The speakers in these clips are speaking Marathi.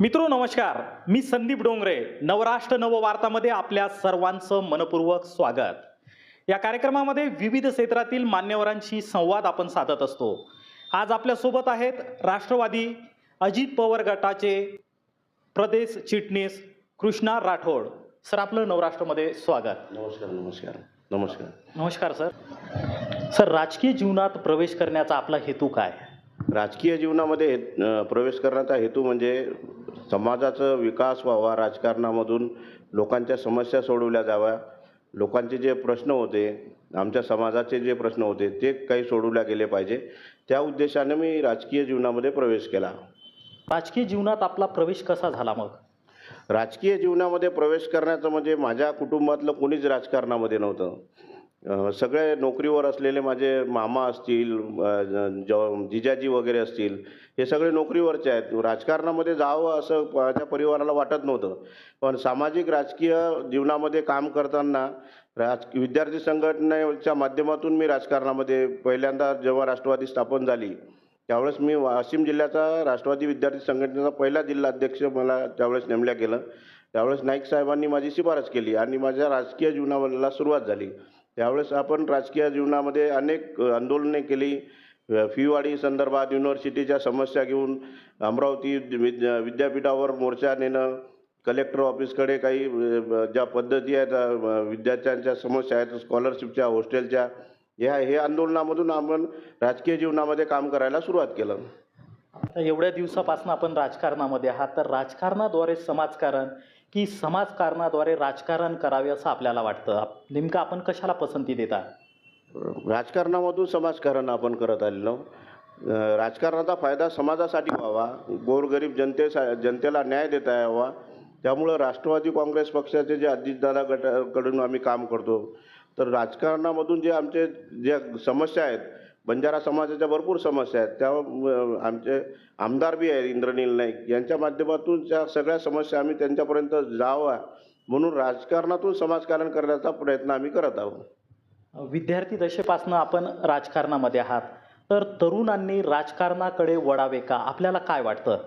मित्रो नमस्कार. मी संदीप डोंगरे. नवराष्ट्र नववार्तामध्ये आपल्या सर्वांचं मनपूर्वक स्वागत. या कार्यक्रमामध्ये विविध क्षेत्रातील मान्यवरांशी संवाद आपण साधत असतो. आज आपल्यासोबत आहेत राष्ट्रवादी अजित पवार गटाचे प्रदेश चिटणीस कृष्णा राठोड. सर आपलं नवराष्ट्रमध्ये स्वागत. नमस्कार नमस्कार. नमस्कार. नमस्कार सर. सर राजकीय जीवनात प्रवेश करण्याचा आपला हेतू काय? राजकीय जीवनामध्ये प्रवेश करण्याचा हेतू म्हणजे समाजाचा विकास व्हावा राजकारणामधून लोकांच्या समस्या सोडवल्या जाव्या. लोकांचे जे प्रश्न होते आमच्या समाजाचे जे प्रश्न होते ते काही सोडवल्या गेले पाहिजे. त्या उद्देशाने मी राजकीय जीवनामध्ये प्रवेश केला. राजकीय जीवनात आपला प्रवेश कसा झाला मग? राजकीय जीवनामध्ये प्रवेश करण्याचं म्हणजे माझ्या कुटुंबातलं कोणीच राजकारणामध्ये नव्हतं. सगळे नोकरीवर असलेले माझे मामा असतील ज- जिजाजी वगैरे असतील हे सगळे नोकरीवरचे आहेत. राजकारणामध्ये जावं असं माझ्या परिवाराला वाटत नव्हतं. पण सामाजिक राजकीय जीवनामध्ये काम करताना राज विद्यार्थी संघटनेच्या माध्यमातून मी राजकारणामध्ये पहिल्यांदा जेव्हा राष्ट्रवादी स्थापन झाली त्यावेळेस मी वाशिम जिल्ह्याचा राष्ट्रवादी विद्यार्थी संघटनेचा पहिला जिल्हा अध्यक्ष मला त्यावेळेस नेमल्या गेलं. त्यावेळेस नाईक साहेबांनी माझी शिफारस केली आणि माझ्या राजकीय जीवनाला सुरुवात झाली. त्यावेळेस आपण राजकीय जीवनामध्ये अनेक आंदोलने केली. अ, फीवाढी संदर्भात युनिव्हर्सिटीच्या समस्या घेऊन अमरावती विद्या विद्यापीठावर मोर्चा नेणं कलेक्टर ऑफिसकडे काही ज्या पद्धती आहेत विद्यार्थ्यांच्या समस्या आहेत स्कॉलरशिपच्या हॉस्टेलच्या या हे आंदोलनामधून आपण राजकीय जीवनामध्ये काम करायला सुरुवात केलं. आता एवढ्या दिवसापासून आपण राजकारणामध्ये आहात. तर राजकारणाद्वारे समाजकारण की समाजकारणाद्वारे राजकारण करावे असं आपल्याला वाटतं. आप- नेमकं आपण कशाला पसंती देता? राजकारणामधून समाजकारण आपण करत आलेलो. राजकारणाचा फायदा समाजासाठी व्हावा. गोरगरीब जनतेसा जनतेला न्याय देता यावा. त्यामुळं राष्ट्रवादी काँग्रेस पक्षाचे जे अजितदादा गटाकडून आम्ही काम करतो. तर राजकारणामधून जे आमचे ज्या समस्या आहेत बंजारा समाजाच्या भरपूर समस्या आहेत. त्या आमचे आमदार बी आहेत इंद्रनील नाईक. यांच्या माध्यमातून त्या सगळ्या समस्या आम्ही त्यांच्यापर्यंत जावा म्हणून राजकारणातून समाजकारण करण्याचा प्रयत्न आम्ही करत आहोत. विद्यार्थी दशेपासून आपण राजकारणामध्ये आहात. तर तरुणांनी राजकारणाकडे वळावे का? आपल्याला काय वाटतं?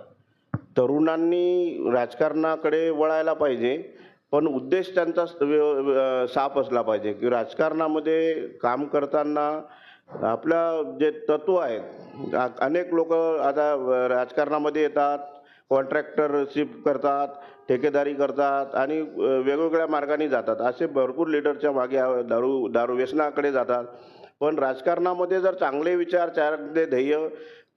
तरुणांनी राजकारणाकडे वळायला पाहिजे पण उद्देश त्यांचा साफ असला पाहिजे की राजकारणामध्ये काम करताना आपलं जे तत्व आहेत अनेक लोक आता राजकारणामध्ये येतात कॉन्ट्रॅक्टरशिप करतात ठेकेदारी करतात आणि वेगवेगळ्या मार्गाने जातात. असे भरपूर लिडरच्या मागे दारू दारू व्यसनाकडे जातात. पण राजकारणामध्ये जर चांगले विचार चांगले ध्येय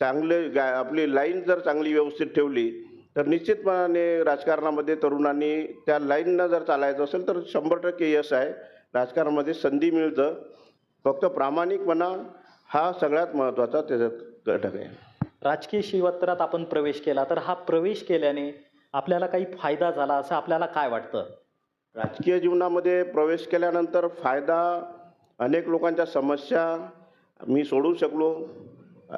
चांगले गा आपली लाईन जर चांगली व्यवस्थित ठेवली तर निश्चितपणाने राजकारणामध्ये तरुणांनी त्या लाईननं जर चालायचं असेल तर शंभर टक्के यश आहे. राजकारणामध्ये संधी मिळतं. फक्त प्रामाणिकपणा हा सगळ्यात महत्त्वाचा त्याच्यात घटक आहे. राजकीय शिवत्रात आपण प्रवेश केला तर हा प्रवेश केल्याने आपल्याला काही फायदा झाला असं आपल्याला काय वाटतं? राजकीय जीवनामध्ये प्रवेश केल्यानंतर फायदा अनेक लोकांच्या समस्या मी सोडवू शकलो.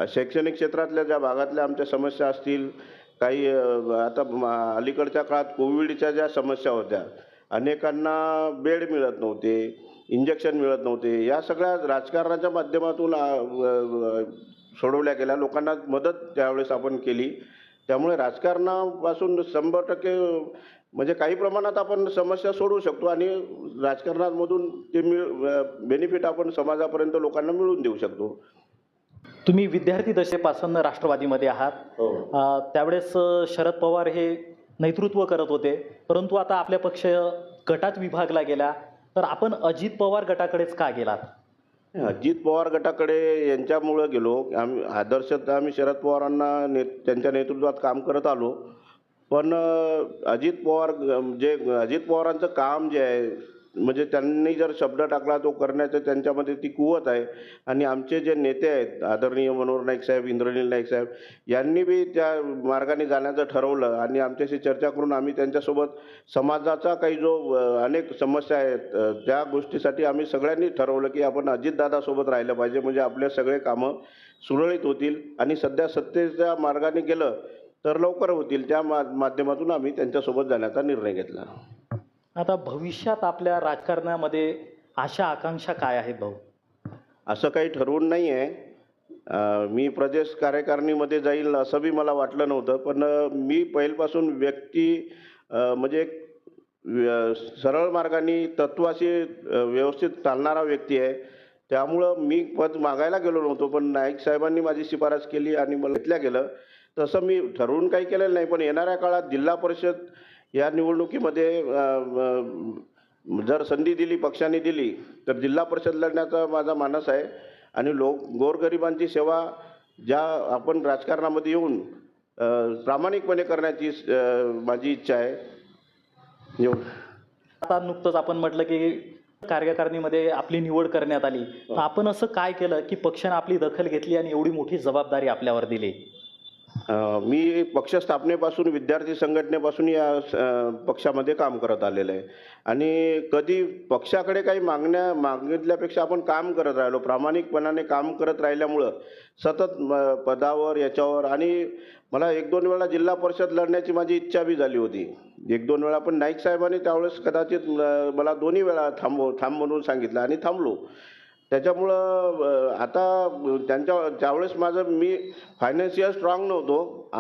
शैक्षणिक क्षेत्रातल्या ज्या भागातल्या आमच्या समस्या असतील काही आता अलीकडच्या काळात कोविडच्या ज्या समस्या होत्या अनेकांना बेड मिळत नव्हते. इंजेक्शन मिळत नव्हते. या सगळ्या राजकारणाच्या माध्यमातून सोडवल्या गेल्या. लोकांना मदत त्यावेळेस आपण केली. त्यामुळे राजकारणापासून शंभर टक्के म्हणजे काही प्रमाणात आपण समस्या सोडवू शकतो आणि राजकारणामधून ते मिळ बेनिफिट आपण समाजापर्यंत लोकांना मिळवून देऊ शकतो. तुम्ही विद्यार्थी दशेपासून राष्ट्रवादीमध्ये आहात. अ, त्यावेळेस शरद पवार हे नेतृत्व करत होते. परंतु आता आपल्या पक्ष गटात विभागला गेला. तर आपण अजित पवार गटाकडेच का गेलात? अजित पवार गटाकडे यांच्यामुळं गेलो. आम्ही आदर्श आम्ही शरद पवारांना ने त्यांच्या नेतृत्वात काम करत आलो. पण अजित पवार जे अजित पवारांचं काम जे आहे म्हणजे त्यांनी जर शब्द टाकला तो करण्याचं त्यांच्यामध्ये ती कुवत आहे. आणि आमचे जे नेते आहेत आदरणीय मनोहर नाईक साहेब इंद्रनील नाईक साहेब यांनी बी त्या मार्गाने जाण्याचं ठरवलं. आणि आमच्याशी चर्चा करून आम्ही त्यांच्यासोबत समाजाचा काही जो अनेक समस्या आहेत त्या गोष्टीसाठी आम्ही सगळ्यांनी ठरवलं की आपण अजितदादासोबत राहिलं पाहिजे. म्हणजे आपले सगळे कामं सुरळीत होतील. आणि सध्या सत्तेच्या मार्गाने गेलं तर लवकर होतील. त्या मा माध्यमातून आम्ही त्यांच्यासोबत जाण्याचा निर्णय घेतला. आता भविष्यात आपल्या राजकारणामध्ये आशा आकांक्षा काय आहेत भाऊ? असं काही ठरवून नाही आहे. मी प्रदेश कार्यकारिणीमध्ये जाईल असं बी मला वाटलं नव्हतं पण मी पहिल्यापासून व्यक्ती म्हणजे व्य- सरळ मार्गाने तत्वाशी व्यवस्थित चालणारा व्यक्ती आहे. त्यामुळं मी पद मागायला गेलो नव्हतो पण नाईक साहेबांनी माझी शिफारस केली आणि मला घेतल्या गेलं. तसं मी ठरवून काही केलेलं नाही पण येणाऱ्या काळात जिल्हा परिषद या निवडणुकीमध्ये जर संधी दिली पक्षाने दिली तर जिल्हा परिषद लढण्याचा माझा मानस आहे. आणि लोक गोरगरिबांची सेवा ज्या आपण राजकारणामध्ये येऊन प्रामाणिकपणे करण्याची माझी इच्छा आहे. एवढं आता नुकतंच आपण म्हटलं की कार्यकारिणीमध्ये आपली निवड करण्यात आली. तर आपण असं काय केलं की पक्षाने आपली दखल घेतली आणि एवढी मोठी जबाबदारी आपल्यावर दिली? मी पक्ष स्थापनेपासून विद्यार्थी संघटनेपासून या पक्षामध्ये काम करत आलेलं आहे. आणि कधी पक्षाकडे काही मागण्या मागितल्यापेक्षा आपण काम करत राहिलो प्रामाणिकपणाने काम करत राहिल्यामुळं सतत म, पदावर याच्यावर आणि मला एक दोन वेळा जिल्हा परिषद लढण्याची माझी इच्छा बी झाली होती. एक दोन वेळा पण नाईक साहेबांनी त्यावेळेस कदाचित मला दोन्ही वेळा थांबव थांब म्हणून सांगितलं आणि थांबलो. त्याच्यामुळं आता त्यांच्या ज्यावेळेस माझं मी फायनान्शियल स्ट्रॉंग नव्हतो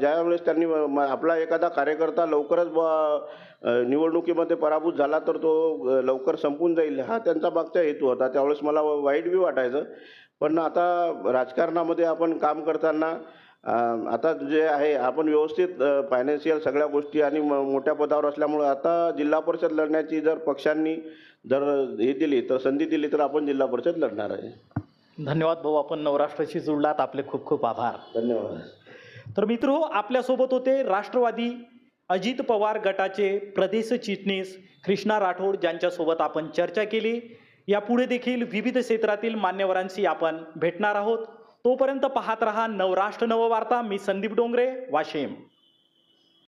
ज्यावेळेस त्यांनी म- आपला एखादा कार्यकर्ता लवकरच ब निवडणुकीमध्ये पराभूत झाला तर तो लवकर संपून जाईल हा त्यांचा मागचा हेतू होता. त्यावेळेस मला वाईट बी वाटायचं. पण आता राजकारणामध्ये आपण काम करताना आता जे आहे आपण व्यवस्थित फायनान्शियल सगळ्या गोष्टी आणि मोठ्या पदावर असल्यामुळं आता जिल्हा परिषद लढण्याची जर पक्षांनी जर हे दिली तर संधी दिली तर आपण जिल्हा परिषद लढणार आहे. धन्यवाद भाऊ आपण नवराष्ट्राशी जुळलात. आपले खूप खूप आभार. धन्यवाद. तर मित्र आपल्यासोबत होते राष्ट्रवादी अजित पवार गटाचे प्रदेश चिटणीस कृष्णा राठोड ज्यांच्यासोबत आपण चर्चा केली. यापुढे देखील विविध क्षेत्रातील मान्यवरांशी आपण भेटणार आहोत. तोपर्यंत पाहत रहा नवराष्ट्र नववार्ता. मी संदीप डोंगरे वाशिम.